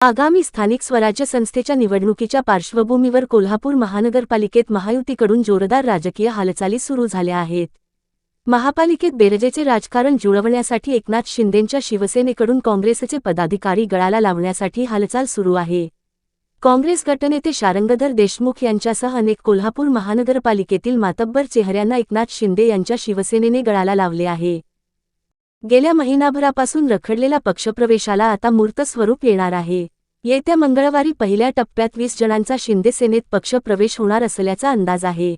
आगामी स्थानिक स्वराज्य संस्थेच्या निवडणुकीच्या पार्श्वभूमीवर कोल्हापूर महानगरपालिकेत महायुतीकडून जोरदार राजकीय हालचाली सुरू झाल्या आहेत. महापालिकेत बेरजेचे राजकारण जुळवण्यासाठी एकनाथ शिंदेंच्या शिवसेनेकडून काँग्रेसचे पदाधिकारी गळाला लावण्यासाठी हालचाल सुरू आहे. काँग्रेस गटनेते शारंगधर देशमुख यांच्यासह अनेक कोल्हापूर महानगरपालिकेतील मातब्बर चेहऱ्यांना एकनाथ शिंदे यांच्या शिवसेनेने गळाला लावले आहे. गेल्या महिनाभरापासून रखडलेल्या पक्षप्रवेशाला आता मूर्त स्वरूप येणार आहे. येत्या मंगळवारी पहिल्या टप्प्यात वीस जणांचा शिंदे सेनेत पक्षप्रवेश होणार असल्याचा अंदाज आहे.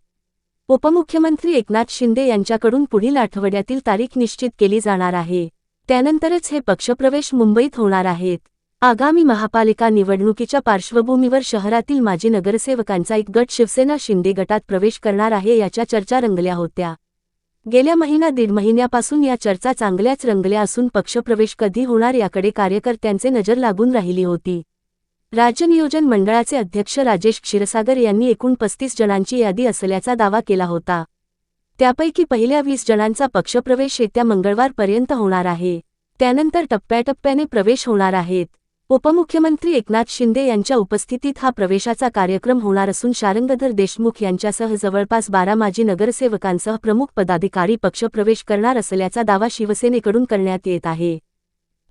उपमुख्यमंत्री एकनाथ शिंदे यांच्याकडून पुढील आठवड्यातील तारीख निश्चित केली जाणार आहे. त्यानंतरच हे पक्षप्रवेश मुंबईत होणार आहेत. आगामी महापालिका निवडणुकीच्या पार्श्वभूमीवर शहरातील माजी नगरसेवकांचा एक गट शिवसेना शिंदे गटात प्रवेश करणार आहे याच्या चर्चा रंगल्या होत्या. गेल्या महिना दीड महिन्यापासून या चर्चा चांगल्याच रंगल्या असून पक्षप्रवेश कधी होणार याकडे कार्यकर्त्यांचे नजर लागून राहिली होती. राज्य नियोजन मंडळाचे अध्यक्ष राजेश क्षीरसागर यांनी एकूण पस्तीस जणांची यादी असल्याचा दावा केला होता. त्यापैकी पहिल्या वीस जणांचा पक्षप्रवेश येत्या मंगळवारपर्यंत होणार आहे. त्यानंतर टप्प्याटप्प्याने प्रवेश होणार आहेत. उपमुख्यमंत्री एकनाथ शिंदे यांच्या उपस्थितीत हा प्रवेशाचा कार्यक्रम होणार असून शारंगधर देशमुख यांच्यासह जवळपास बारा माजी नगरसेवकांसह प्रमुख पदाधिकारी पक्षप्रवेश करणार असल्याचा दावा शिवसेनेकडून करण्यात येत आहे.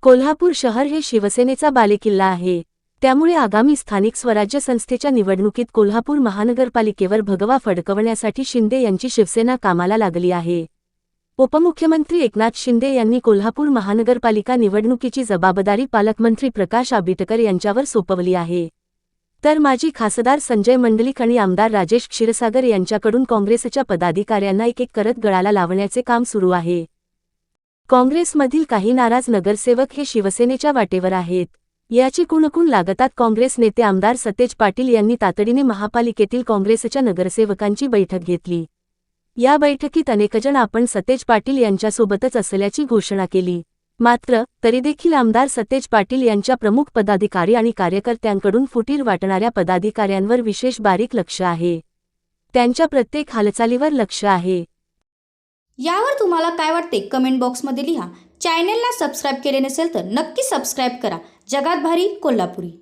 कोल्हापूर शहर हे शिवसेनेचा बालेकिल्ला आहे. त्यामुळे आगामी स्थानिक स्वराज्य संस्थेच्या निवडणुकीत कोल्हापूर महानगरपालिकेवर भगवा फडकवण्यासाठी शिंदे यांची शिवसेना कामाला लागली आहे. उपमुख्यमंत्री एकनाथ शिंदे यांनी कोल्हापूर महानगरपालिका निवडणुकीची जबाबदारी पालकमंत्री प्रकाश आबिटकर यांच्यावर सोपवली आहे. तर माजी खासदार संजय मंडलिक आणि आमदार राजेश क्षीरसागर यांच्याकडून काँग्रेसच्या पदाधिकाऱ्यांना एक एक करत गळाला लावण्याचे काम सुरू आहे. काँग्रेसमधील काही नाराज नगरसेवक हे शिवसेनेच्या वाटेवर आहेत. याची कुणकुण लागतात काँग्रेस नेते आमदार सतेज पाटील यांनी तातडीने महापालिकेतील काँग्रेसच्या नगरसेवकांची बैठक घेतली. या बैठकीत अनेकजण आपण सतेज पाटील यांच्यासोबतच असल्याची घोषणा केली. मात्र तरीदेखील आमदार सतेज पाटील यांच्या प्रमुख पदाधिकारी आणि कार्यकर्त्यांकडून फुटीर वाटणाऱ्या पदाधिकाऱ्यांवर विशेष बारीक लक्ष आहे. त्यांच्या प्रत्येक हालचालीवर लक्ष आहे. यावर तुम्हाला काय वाटते कमेंट बॉक्समध्ये लिहा. चॅनेलला सबस्क्राईब केले नसेल तर नक्की सबस्क्राईब करा. जगात भारी कोल्हापुरी.